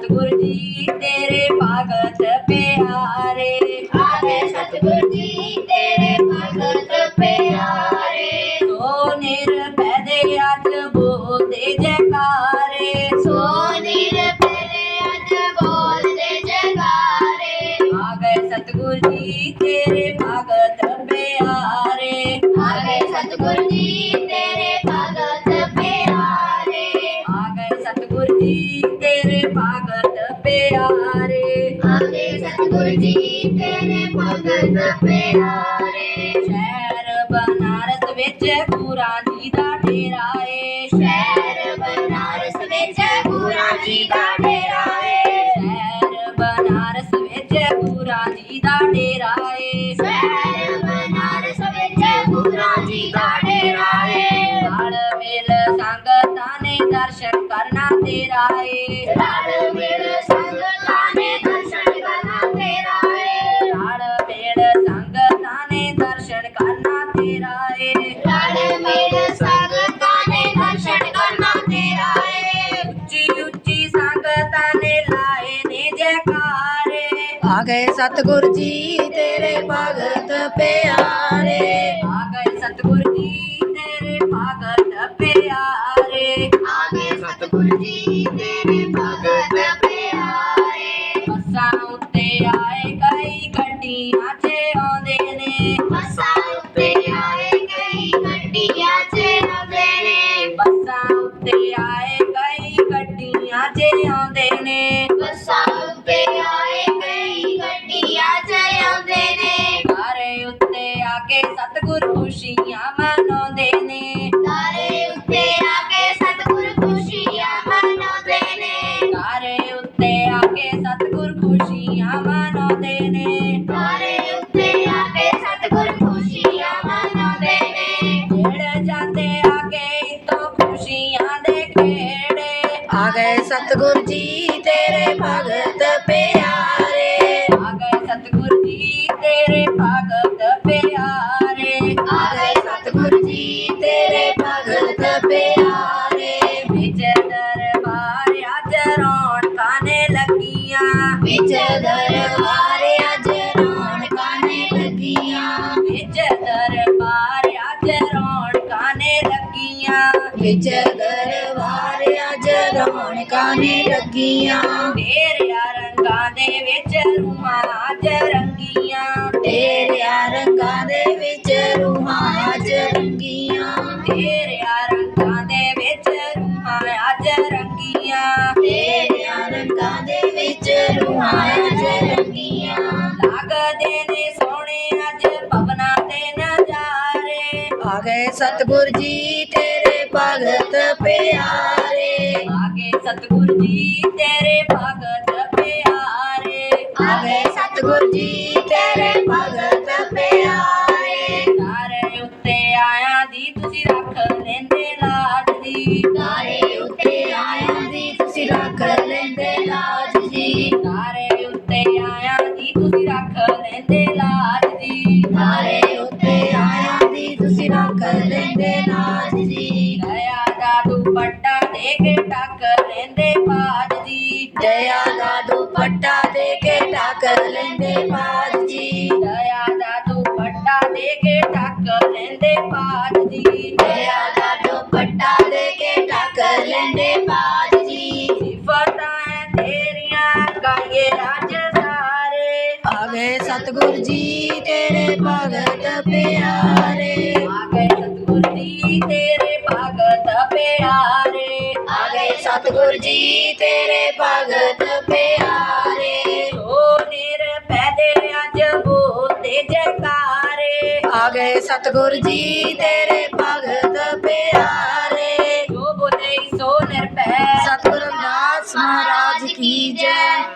ਸਤਿਗੁਰ ਜੀ ਤੇਰੇ ਭਗਤ ਪਿਆਰੇ। ਆਵੇ ਸਤਿਗੁਰ ਜੀ ਤੇਰੇ ਭਗਤ ਪਿਆਰੇ। ਸੋ ਨਿਰਭੈ ਦੇ ਅੱਜ ਬੋਲਦੇ ਜੈਕਾਰੇ। ਸੋ ਨਿਰਭੈ ਅੱਜ ਬੋਲਦੇ ਜਗਾਰੇ ਆ ਗਏ ਸਤਿਗੁਰ ਜੀ ਤੇਰੇ ਤੇਰੇ ਭਗਤ ਪਿਆਰੇ। ਸ਼ਹਿਰ ਬਨਾਰਸ ਵਿੱਚ ਗੁਰਾਂ ਜੀ ਦਾ ਡੇਰਾ ਏ। ਸ਼ਹਿਰ ਬਨਾਰਸ ਵਿੱਚ ਗੁਰਾਂ ਜੀ ਦਾ ਡੇਰਾ ਏ। ਸ਼ਹਿਰ ਬਨਾਰਸ ਵਿੱਚ ਗੁਰਾਂ ਜੀ ਦਾ ਡੇਰਾ ਏ। ਸ਼ਹਿਰ ਬਨਾਰਸ ਵਿੱਚ ਗੁਰਾਂ ਜੀ ਦਾ ਡੇਰਾ ਏ। ਨਾਲ ਮਿਲ ਸੰਗਤਾਂ ਨੇ ਦਰਸ਼ਨ ਕਰਨਾ ਤੇਰਾ ਏ। ਏ ਰਲ ਮਿਲ ਸੰਗਤਾਂ ਨੇ ਦਰਸ਼ਨ ਕਰਨਾ ਤੇਰਾ ਏ ਉੱਚੀ ਉੱਚੀ ਸੰਗਤਾਂ ਨੇ ਲਾਏ ਨੇ ਜੈਕਾਰੇ। ਆ ਗਏ ਸਤਿਗੁਰ ਜੀ ਤੇਰੇ ਭਗਤ ਪਿਆਰੇ। ਆ ਗਏ ਸਤਿਗੁਰ ਜੀ ਤੇਰੇ ਭਗਤ ਪਿਆਰੇ। ਉੱਤੇ ਆਏ ਕਈ ਗੱਡੀਆਂ 'ਚ ਆਉਂਦੇ ਨੇ। ਬੱਸਾਂ ਉੱਤੇ ਆਏ ਕਈ ਗੱਡੀਆਂ 'ਚ ਆਉਂਦੇ ਨੇ। ਸਾਰੇ ਉੱਤੇ ਆ ਕੇ ਸਤਿਗੁਰ ਖੁਸ਼ੀਆਂ ਮਨਾਉਂਦੇ ਵਿੱਚ ਦਰਬਾਰ ਅੱਜ ਰੌਣਕਾਂ ਨੇ ਲੱਗੀਆਂ। ਤੇਰਿਆ ਰੰਗਾਂ ਦੇ ਵਿੱਚ ਰੂਹਾਂ ਅੱਜ ਰੰਗੀਆਂ। ਤੇਰਿਆਂ ਰੰਗਾਂ ਦੇ ਵਿੱਚ ਰੂਹਾਂ ਅੱਜ ਰੰਗੀਆਂ। ਤੇਰਿਆ ਰੰਗਾਂ ਦੇ ਵਿੱਚ ਰੂਹਾਂ ਅੱਜ ਰੰਗੀਆਂ। ਤੇਰਿਆਂ ਰੰਗਾਂ ਦੇ ਵਿੱਚ ਰੂਹਾਂ ਅੱਜ ਰੰਗੀਆਂ। ਲੱਗਦੇ ਨੇ ਸੋਹਣੇ ਅੱਜ ਭਵਨਾ ਦੇ ਨਜ਼ਾਰੇ। ਆ ਗਏ ਸਤਿਗੁਰ ਜੀ ਤੇਰੇ ਭਗਤ ਪਿਆਰੇ। ਆ ਗਏ ਸਤਿਗੁਰ ਜੀ ਤੇਰੇ ਭਗਤ ਪਿਆਰੇ। ਆ ਗਏ ਸਤਿਗੁਰ ਜੀ ਤੇਰੇ ਭਗਤ ਪਿਆਰੇ। ਤਾਰੇ ਉੱਤੇ ਆਇਆ ਦੀ ਤੁਸੀਂ ਰੱਖ ਲੈਂਦੇ ਦੁਪੱਟਾ ਦੇ ਕੇ ਟੱਕ ਲੈਂਦੇ ਬਾਜ ਦੀ ਦਇਆ ਦਾ ਦੁਪੱਟਾ ਦੇ ਕੇ ਢੱਕ ਲੈਂਦੇ ਬਾਜ ਜੀ ਦਇਆ ਦਾ ਦੁਪੱਟਾ ਦੇ ਕੇ ਟੱਕ ਲੈਂਦੇ ਬਾਜ ਦੀ ਦਇਆ ਦਾ ਦੁਪੱਟਾ ਦੇ ਕੇ ਢੱਕ ਲੈਂਦੇ ਬਾਜ ਜੀ ਸਿਫਤਾਂ ਹੈ ਤੇਰੀਆਂ ਗਾਈਏ ਅੱਜ ਸਾਰੇ। ਆ ਗਏ ਸਤਿਗੁਰ ਜੀ ਤੇਰੇ ਭਗਤ ਪਿਆਰੇ। ਸਤਿਗੁਰ ਜੀ ਤੇਰੇ ਭਗਤ ਪਿਆਰੇ ਹੋ ਨਿਰਭੈ ਦੇ ਅੱਜ ਬੋਲਦੇ ਜੈਕਾਰੇ। ਆ ਗਏ ਸਤਿਗੁਰ ਜੀ ਤੇਰੇ